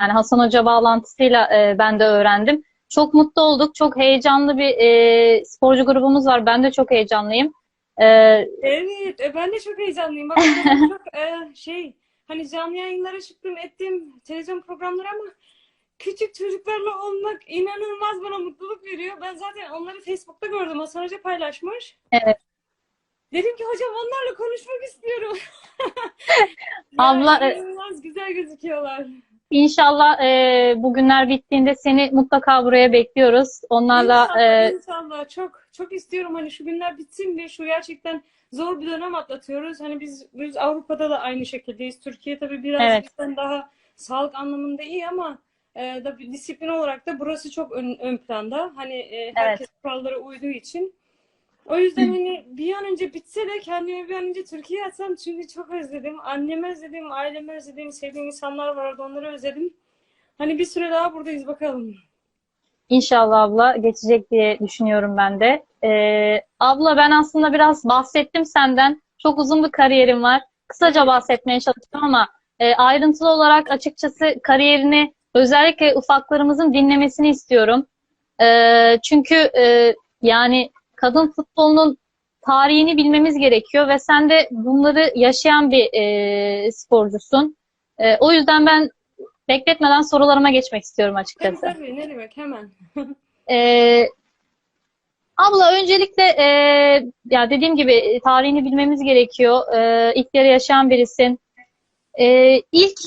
Yani Hasan Hoca bağlantısıyla e, ben de öğrendim. Çok mutlu olduk. Çok heyecanlı bir e, sporcu grubumuz var. Ben de çok heyecanlıyım. E, Evet, e, ben de çok heyecanlıyım. Bak çok e, şey hani canlı yayınlara çıktım ettim televizyon programları ama küçük çocuklarla olmak inanılmaz bana mutluluk veriyor. Ben zaten onları Facebook'ta gördüm. Hasan Hoca paylaşmış. Evet. Dedim ki hocam onlarla konuşmak istiyorum. Abla, e- inanılmaz güzel gözüküyorlar. İnşallah e, bu günler bittiğinde seni mutlaka buraya bekliyoruz. Onlarla İnşallah, e, inşallah. Çok çok istiyorum hani şu günler bitsin ve şu gerçekten zor bir dönem atlatıyoruz. Hani biz biz Avrupa'da da aynı şekildeyiz. Türkiye tabii biraz Evet. bizden daha sağlık anlamında iyi ama e, da disiplin olarak da burası çok ön, ön planda. Hani e, herkes kurallara uyduğu için. O yüzden hani bir an önce bitse de kendimi bir an önce Türkiye'ye atsam çünkü çok özledim. Annemi özledim, ailemi özledim, sevdiğim insanlar vardı onları özledim. Hani bir süre daha buradayız bakalım. İnşallah abla geçecek diye düşünüyorum ben de. Ee, abla ben aslında biraz bahsettim senden. Çok uzun bir kariyerim var. Kısaca bahsetmeye çalıştım ama e, ayrıntılı olarak açıkçası kariyerini özellikle ufaklarımızın dinlemesini istiyorum. Ee, çünkü e, yani kadın futbolunun tarihini bilmemiz gerekiyor ve sen de bunları yaşayan bir e, sporcusun. E, o yüzden ben bekletmeden sorularıma geçmek istiyorum Tabii açıkçası. tabii ne demek hemen. Ee, abla öncelikle e, ya dediğim gibi e, tarihini bilmemiz gerekiyor. Ee, ilk yarı yaşayan birisin. Ee, ilk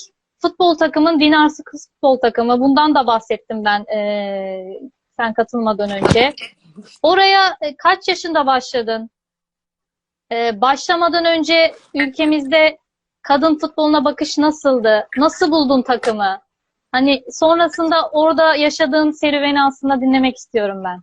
futbol takımın Dinarsı Kız Futbol Takımı. Bundan da bahsettim ben e, sen katılmadan önce. Oraya e, kaç yaşında başladın? Ee, başlamadan önce ülkemizde kadın futboluna bakış nasıldı? Nasıl buldun takımı? Hani sonrasında orada yaşadığın serüveni aslında dinlemek istiyorum ben.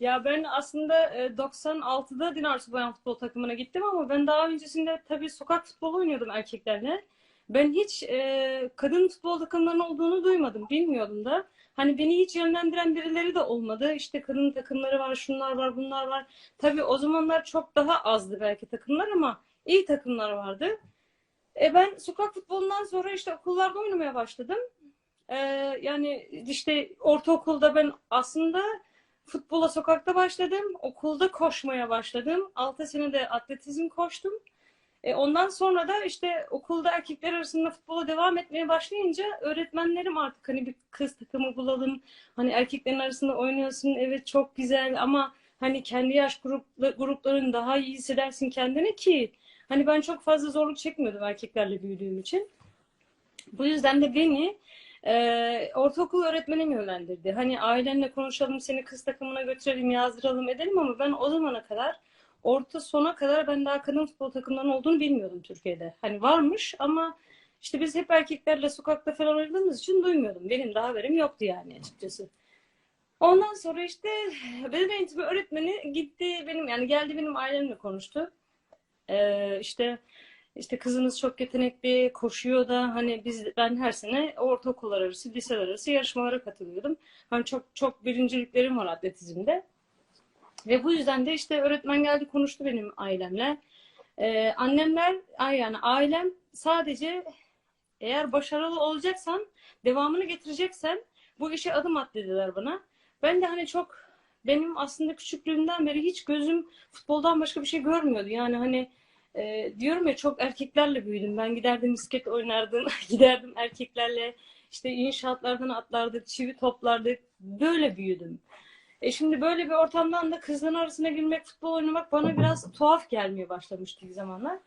Ya ben aslında e, 96'da Dinarsu Bayan Futbol takımına gittim ama ben daha öncesinde tabii sokak futbolu oynuyordum erkeklerle. Ben hiç e, kadın futbol takımlarının olduğunu duymadım, bilmiyordum da. Hani beni hiç yönlendiren birileri de olmadı. İşte kadın takımları var, şunlar var, bunlar var. Tabii o zamanlar çok daha azdı belki takımlar ama iyi takımlar vardı. E ben sokak futbolundan sonra işte okullarda oynamaya başladım. E, yani işte ortaokulda ben aslında Futbola sokakta başladım. Okulda koşmaya başladım. 6 sene de atletizm koştum. E, ondan sonra da işte okulda erkekler arasında futbola devam etmeye başlayınca öğretmenlerim artık hani bir kız takımı bulalım. Hani erkeklerin arasında oynuyorsun. Evet çok güzel ama hani kendi yaş grupla, grupların daha iyi hissedersin kendini ki hani ben çok fazla zorluk çekmiyordum erkeklerle büyüdüğüm için. Bu yüzden de beni ee, ortaokul öğretmenim yönlendirdi. Hani ailenle konuşalım, seni kız takımına götürelim, yazdıralım, edelim ama ben o zamana kadar orta sona kadar ben daha kadın futbol takımlarının olduğunu bilmiyordum Türkiye'de. Hani varmış ama işte biz hep erkeklerle sokakta falan oynadığımız için duymuyordum. Benim daha haberim yoktu yani açıkçası. Ondan sonra işte beden eğitimi öğretmeni gitti benim yani geldi benim ailemle konuştu. Ee, işte işte kızınız çok yetenekli, koşuyor da hani biz ben her sene ortaokullar arası, liseler arası yarışmalara katılıyordum. Hani çok çok birinciliklerim var atletizmde. Ve bu yüzden de işte öğretmen geldi konuştu benim ailemle. Ee, annemler, yani ailem sadece eğer başarılı olacaksan, devamını getireceksen bu işe adım at dediler bana. Ben de hani çok benim aslında küçüklüğümden beri hiç gözüm futboldan başka bir şey görmüyordu. Yani hani e, diyorum ya çok erkeklerle büyüdüm. Ben giderdim misket oynardım, giderdim erkeklerle işte inşaatlardan atlardık, çivi toplardık. Böyle büyüdüm. E şimdi böyle bir ortamdan da kızların arasına girmek, futbol oynamak bana biraz tuhaf gelmeye başlamıştı ilk zamanlar.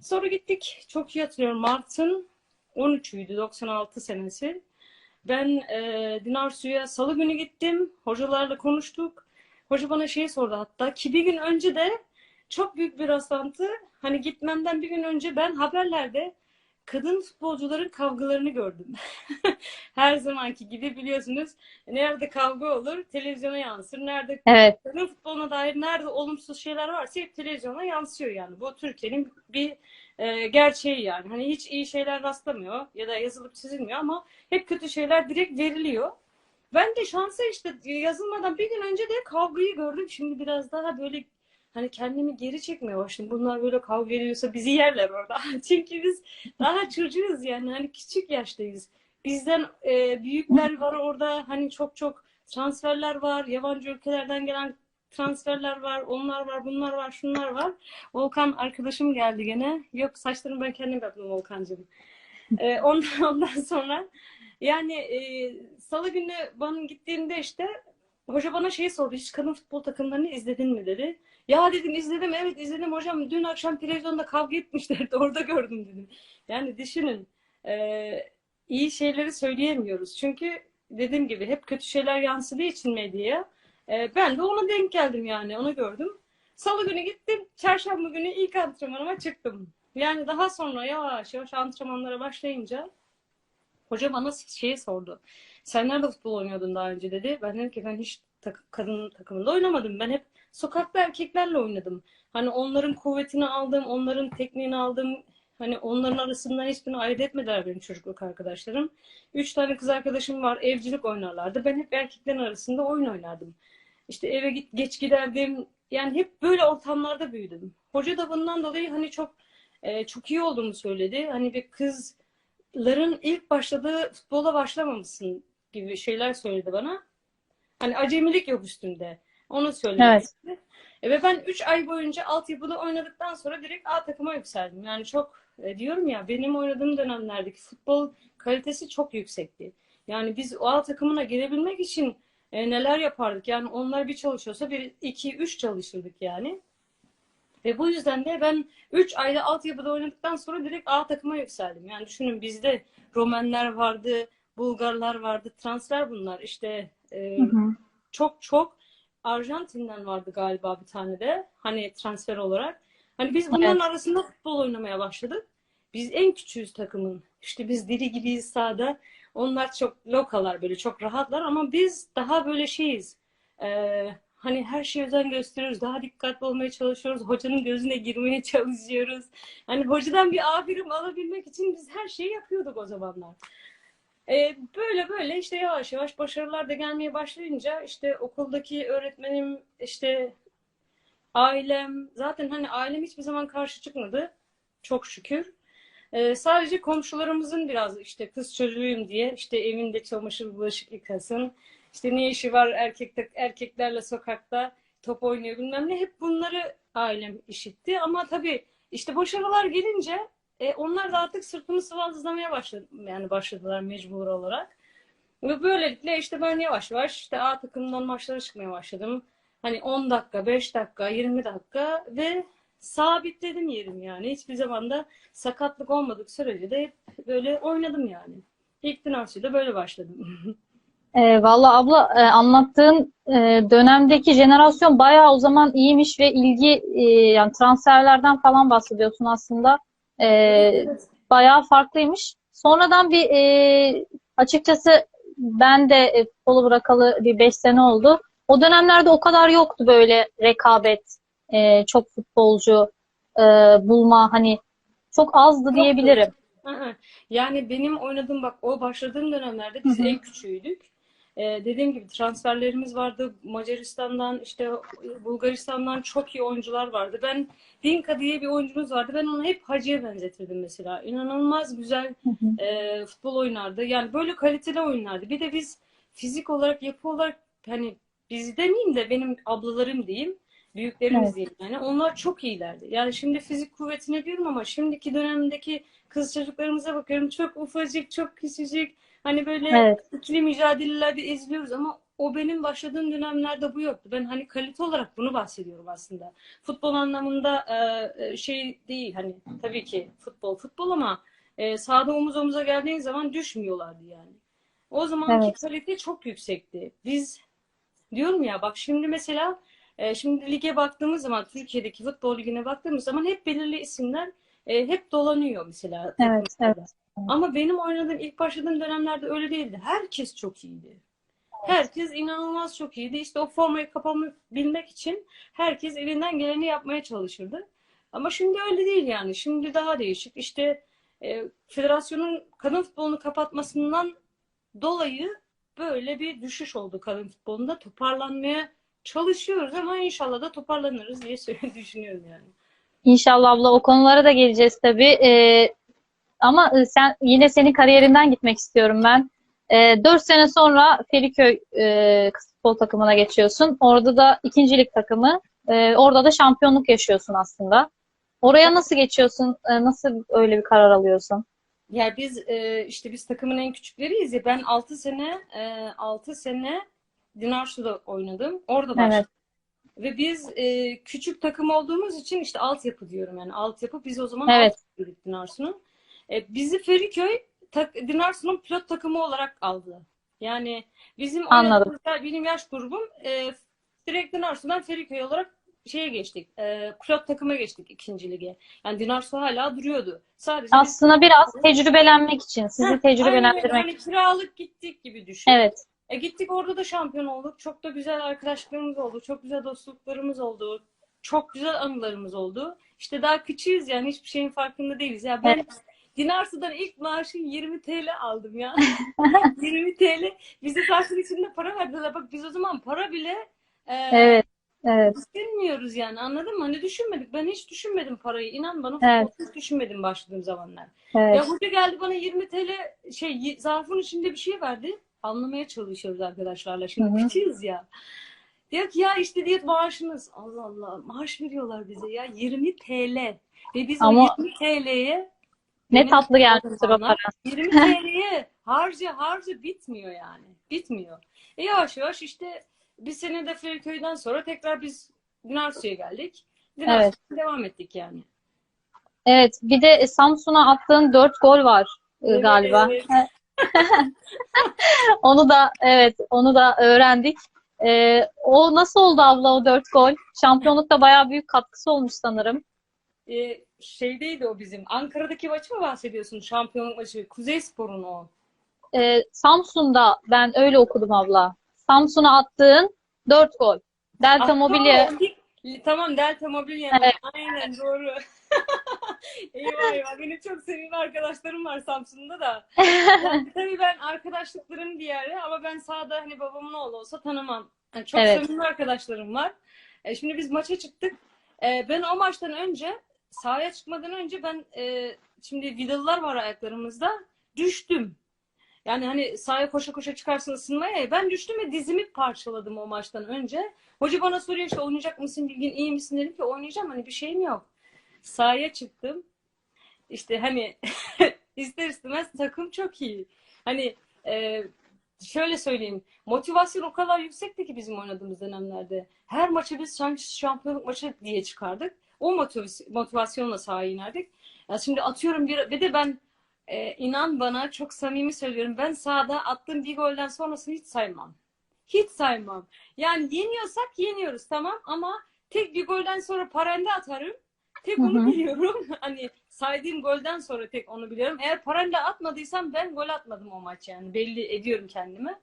Sonra gittik. Çok iyi hatırlıyorum. Mart'ın 13'üydü 96 senesi. Ben e, Dinarsu'ya salı günü gittim. Hocalarla konuştuk. Hoca bana şey sordu hatta ki bir gün önce de çok büyük bir rastlantı. Hani gitmemden bir gün önce ben haberlerde kadın futbolcuların kavgalarını gördüm. Her zamanki gibi biliyorsunuz nerede kavga olur televizyona yansır. Nerede Evet, kadın futboluna dair nerede olumsuz şeyler varsa hep televizyona yansıyor yani. Bu Türkiye'nin bir e, gerçeği yani. Hani hiç iyi şeyler rastlamıyor ya da yazılıp çizilmiyor ama hep kötü şeyler direkt veriliyor. Ben de şansa işte yazılmadan bir gün önce de kavgayı gördüm. Şimdi biraz daha böyle hani kendimi geri çekmeye başladım. Bunlar böyle kavga ediyorsa bizi yerler orada. Çünkü biz daha çocuğuz yani hani küçük yaştayız. bizden e, büyükler var orada. Hani çok çok transferler var. Yabancı ülkelerden gelen transferler var. Onlar var, bunlar var, şunlar var. Volkan arkadaşım geldi gene. Yok saçlarımı ben kendim yaptım Volkancığım. E, ondan, ondan sonra yani e, Salı günü bana gittiğimde işte hoca bana şey sordu. Hiç kadın futbol takımlarını izledin mi dedi. Ya dedim izledim. Evet izledim hocam. Dün akşam televizyonda kavga etmişlerdi. Orada gördüm dedim. Yani düşünün. e, iyi şeyleri söyleyemiyoruz. Çünkü dediğim gibi hep kötü şeyler yansıdığı için medyaya. e, ben de ona denk geldim yani. Onu gördüm. Salı günü gittim. Çarşamba günü ilk antrenmanıma çıktım. Yani daha sonra yavaş yavaş antrenmanlara başlayınca hoca bana şey sordu. Sen nerede futbol oynuyordun daha önce dedi. Ben dedim ki ben hiç tak- kadın takımında oynamadım. Ben hep sokakta erkeklerle oynadım. Hani onların kuvvetini aldım, onların tekniğini aldım. Hani onların arasından hiçbirini ayırt etmediler benim çocukluk arkadaşlarım. Üç tane kız arkadaşım var, evcilik oynarlardı. Ben hep erkeklerin arasında oyun oynardım. İşte eve git, geç giderdim. Yani hep böyle ortamlarda büyüdüm. Hoca da bundan dolayı hani çok e, çok iyi olduğumu söyledi. Hani bir kızların ilk başladığı futbola başlamamışsın gibi şeyler söyledi bana. Hani acemilik yok üstünde. Onu söyledi. Evet. E, Ve ben 3 ay boyunca altyapıda oynadıktan sonra direkt A takıma yükseldim. Yani çok e, diyorum ya benim oynadığım dönemlerdeki futbol kalitesi çok yüksekti. Yani biz o A takımına girebilmek için e, neler yapardık? Yani onlar bir çalışıyorsa bir iki üç çalışırdık yani. Ve bu yüzden de ben 3 ayda altyapıda oynadıktan sonra direkt A takıma yükseldim. Yani düşünün bizde Romenler vardı, Bulgarlar vardı, transfer bunlar. İşte e, Hı hı. çok çok Arjantin'den vardı galiba bir tane de hani transfer olarak. Hani biz bunların Evet. arasında futbol oynamaya başladık. Biz en küçüğüz takımın. İşte biz diri gibiyiz sahada. Onlar çok lokalar böyle çok rahatlar ama biz daha böyle şeyiz. Ee, hani her şeye özen gösteriyoruz. Daha dikkatli olmaya çalışıyoruz. Hocanın gözüne girmeye çalışıyoruz. Hani hocadan bir aferin alabilmek için biz her şeyi yapıyorduk o zamanlar. Ee, böyle böyle işte yavaş yavaş başarılar da gelmeye başlayınca işte okuldaki öğretmenim işte ailem zaten hani ailem hiçbir zaman karşı çıkmadı çok şükür. Ee, sadece komşularımızın biraz işte kız çocuğuyum diye işte evinde çamaşır bulaşık yıkasın işte ne işi var erkekte erkeklerle sokakta top oynuyor bilmem ne hep bunları ailem işitti ama tabii işte başarılar gelince e, onlar da artık sırtımı sıvazlamaya başladı yani başladılar mecbur olarak. Ve böylelikle işte ben yavaş yavaş işte A takımından maçlara çıkmaya başladım. Hani 10 dakika, 5 dakika, 20 dakika ve sabitledim yerim yani. Hiçbir zaman da sakatlık olmadık sürece de hep böyle oynadım yani. İlk Dinarsu'da böyle başladım. E, valla abla e, anlattığın e, dönemdeki jenerasyon bayağı o zaman iyiymiş ve ilgi e, yani transferlerden falan bahsediyorsun aslında. E, bayağı farklıymış. Sonradan bir e, açıkçası ben de e, futbolu bırakalı bir 5 sene oldu. O dönemlerde o kadar yoktu böyle rekabet, e, çok futbolcu e, bulma hani çok azdı diyebilirim. Hı hı. Yani benim oynadığım bak o başladığım dönemlerde biz Hı hı. en küçüğüydük. Ee, dediğim gibi transferlerimiz vardı. Macaristan'dan işte Bulgaristan'dan çok iyi oyuncular vardı. Ben Dinka diye bir oyuncumuz vardı. Ben onu hep Hacı'ya benzetirdim mesela. İnanılmaz güzel Hı hı. e, futbol oynardı. Yani böyle kaliteli oynardı. Bir de biz fizik olarak, yapı olarak hani biz demeyeyim de benim ablalarım diyeyim. Büyüklerimiz Evet. diyeyim yani. Onlar çok iyilerdi. Yani şimdi fizik kuvvetine diyorum ama şimdiki dönemdeki kız çocuklarımıza bakıyorum. Çok ufacık, çok küçücük. Hani böyle Evet. ikili mücadelelerde izliyoruz ama o benim başladığım dönemlerde bu yoktu. Ben hani kalite olarak bunu bahsediyorum aslında. Futbol anlamında e, şey değil hani tabii ki futbol futbol ama e, sahada omuz omuza geldiğin zaman düşmüyorlardı yani. O zamanki Evet. kalite çok yüksekti. Biz diyorum ya bak şimdi mesela e, şimdi lige baktığımız zaman Türkiye'deki futbol ligine baktığımız zaman hep belirli isimler e, hep dolanıyor mesela Evet, evet. Ama benim oynadığım ilk başladığım dönemlerde öyle değildi. Herkes çok iyiydi. Herkes inanılmaz çok iyiydi. İşte o formayı kapabilmek için herkes elinden geleni yapmaya çalışırdı. Ama şimdi öyle değil yani. Şimdi daha değişik. İşte e, federasyonun kadın futbolunu kapatmasından dolayı böyle bir düşüş oldu kadın futbolunda. Toparlanmaya çalışıyoruz ama inşallah da toparlanırız diye düşünüyorum yani. İnşallah abla o konulara da geleceğiz tabii. Ee, ama e, sen yine senin kariyerinden gitmek istiyorum ben. E, 4 sene sonra Feriköy e, futbol takımına geçiyorsun. Orada da ikincilik takımı. E, orada da şampiyonluk yaşıyorsun aslında. Oraya nasıl geçiyorsun? E, nasıl öyle bir karar alıyorsun? Ya biz e, işte biz takımın en küçükleriyiz ya. Ben 6 sene e, 6 sene Dinarsu'da oynadım. Orada başladım. Evet. Ve biz e, küçük takım olduğumuz için işte altyapı diyorum yani altyapı. Biz o zaman Evet. altyapıydık Dinarsu'nun. E, bizi Feriköy tak, Dinarsu'nun pilot takımı olarak aldı. Yani bizim Anladım. benim yaş grubum e, direkt Dinarsu'dan Feriköy olarak şeye geçtik. E, pilot takıma geçtik ikinci lige. Yani Dinarsu hala duruyordu. Sadece biz- Aslında biraz tecrübelenmek için, sizi Heh, aynen tecrübelendirmek öyle. Hani kiralık gittik gibi düşün. Evet. E gittik orada da şampiyon olduk. Çok da güzel arkadaşlıklarımız oldu. Çok güzel dostluklarımız oldu. Çok güzel anılarımız oldu. İşte daha küçüğüz yani hiçbir şeyin farkında değiliz. Ya ben Dinarsı'dan ilk maaşı 20 TL aldım ya. 20 TL. Bize taşın içinde para verdiler. Bak biz o zaman para bile e, Evet. Evet. düşünmüyoruz yani anladın mı? Hani düşünmedik. Ben hiç düşünmedim parayı. İnan bana Evet. hiç düşünmedim başladığım zamanlar. Evet. Ya hoca geldi bana 20 TL şey zarfın içinde bir şey verdi. Anlamaya çalışıyoruz arkadaşlarla. Şimdi küçüğüz ya. Diyor ki ya işte diye maaşınız. Allah Allah maaş veriyorlar bize ya 20 TL. Ve biz Ama o 20 TL'ye ne benim tatlı o zamanlar para. 20 TL'ye harca harca bitmiyor yani. Bitmiyor. E yavaş yavaş işte bir sene de Feriköy'den sonra tekrar biz Dinarsu'ya geldik. Dinarsu'ya devam ettik yani. Evet. Bir de Samsun'a attığın 4 gol var e, Evet, galiba. evet. Onu da evet, onu da öğrendik. E, o nasıl oldu abla o 4 gol? Şampiyonlukta bayağı büyük katkısı olmuş sanırım. e, şeydeydi o bizim. Ankara'daki maçı mı bahsediyorsun? Şampiyonluk maçı. Kuzeyspor'un o. E, Samsun'da ben öyle okudum abla. Samsun'a attığın 4 gol. Delta Aa, Mobilya. Tamam Delta Mobilya. Evet. Aynen doğru. Eyvah eyvah. Benim çok sevimli arkadaşlarım var Samsun'da da. Yani, tabii ben arkadaşlıklarım diğeri ama ben sahada hani babamın oğlu olsa tanımam. Yani çok Evet. sevimli arkadaşlarım var. E, şimdi biz maça çıktık. E, ben o maçtan önce sahaya çıkmadan önce ben e, şimdi vidalılar var ayaklarımızda. Düştüm. Yani hani sahaya koşa koşa çıkarsın ısınmaya. ya. Ben düştüm ve dizimi parçaladım o maçtan önce. Hoca bana soruyor işte oynayacak mısın Bilgin iyi misin dedim ki oynayacağım hani bir şeyim yok. Sahaya çıktım. İşte hani ister istemez takım çok iyi. Hani e, şöyle söyleyeyim motivasyon o kadar yüksekti ki bizim oynadığımız dönemlerde. Her maçı biz şamp- şampiyonluk maçı diye çıkardık. O motiv- motivasyonla sahaya inerdik. Ya şimdi atıyorum bir ve de ben e, inan bana çok samimi söylüyorum. Ben sahada attığım bir golden sonrasını hiç saymam. Hiç saymam. Yani yeniyorsak yeniyoruz tamam ama tek bir golden sonra parende atarım. Tek onu biliyorum. Hani saydığım golden sonra tek onu biliyorum. Eğer parende atmadıysam ben gol atmadım o maç yani. Belli ediyorum kendimi.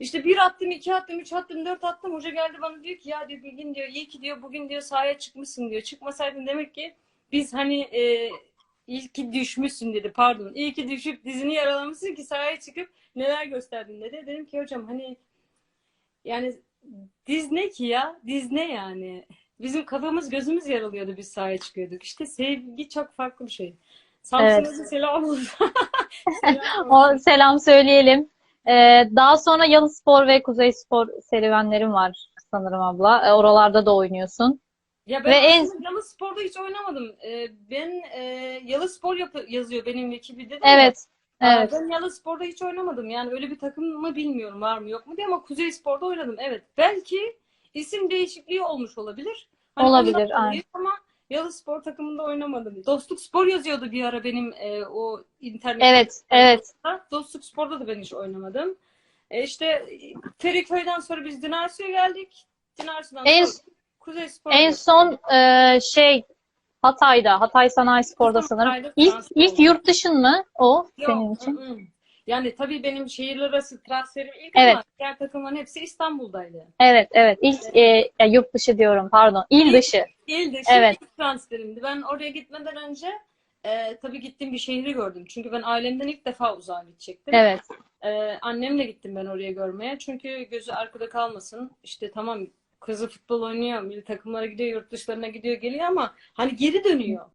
İşte bir attım, iki attım, üç attım, dört attım. Hoca geldi bana diyor ki ya diyor Bilgin diyor iyi ki diyor bugün diyor sahaya çıkmışsın diyor. Çıkmasaydın demek ki biz hani e, iyi ki düşmüşsün dedi pardon. İyi ki düşüp dizini yaralamışsın ki sahaya çıkıp neler gösterdin dedi. Dedim ki hocam hani yani diz ne ki ya? Diz ne yani? Bizim kafamız gözümüz yaralıyordu biz sahaya çıkıyorduk. İşte sevgi çok farklı bir şey. Samsun'a Evet. selam olsun. Selam olsun. O selam söyleyelim. E, daha sonra Yalıspor ve Kuzeyspor serüvenlerim var sanırım abla. E, oralarda da oynuyorsun. Ya ben Ve en- Yalı Spor'da hiç oynamadım. Ee, ben e, Yalı Spor yapı- yazıyor benim ekibi dedim Evet. ya. Evet. Ben Yalı Spor'da hiç oynamadım. Yani öyle bir takım mı bilmiyorum var mı yok mu diye ama Kuzey Spor'da oynadım. Evet. Belki isim değişikliği olmuş olabilir. Hani Olabilir, aynen. Ama Yalı Spor takımında oynamadım. Dostluk Spor yazıyordu bir ara benim e, o internet. Evet. Evet. Dostluk Spor'da da ben hiç oynamadım. E işte Feriköy'den sonra biz Dinarsu'ya geldik. Dinarsu'dan En- sonra Kuzey Spor'a En son e, şey Hatay'da, Hatay Sanayi Spor'da sanırım. Hatay'da İlk ilk yurt dışın mı o Yok, senin için? ı-ı. Yani tabii benim şehirler arası transferim ilk Evet. ama diğer takımların hepsi İstanbul'daydı. Evet, evet. İlk e, ya yurt dışı diyorum, pardon. İl dışı. İl dışı Evet. ilk transferimdi. Ben oraya gitmeden önce e, tabii gittiğim bir şehri gördüm. Çünkü ben ailemden ilk defa uzağa gidecektim. Evet. E, annemle gittim ben oraya görmeye. Çünkü gözü arkada kalmasın. İşte tamam kızı futbol oynuyor, milli takımlara gidiyor, yurt dışlarına gidiyor, geliyor ama hani geri dönüyor.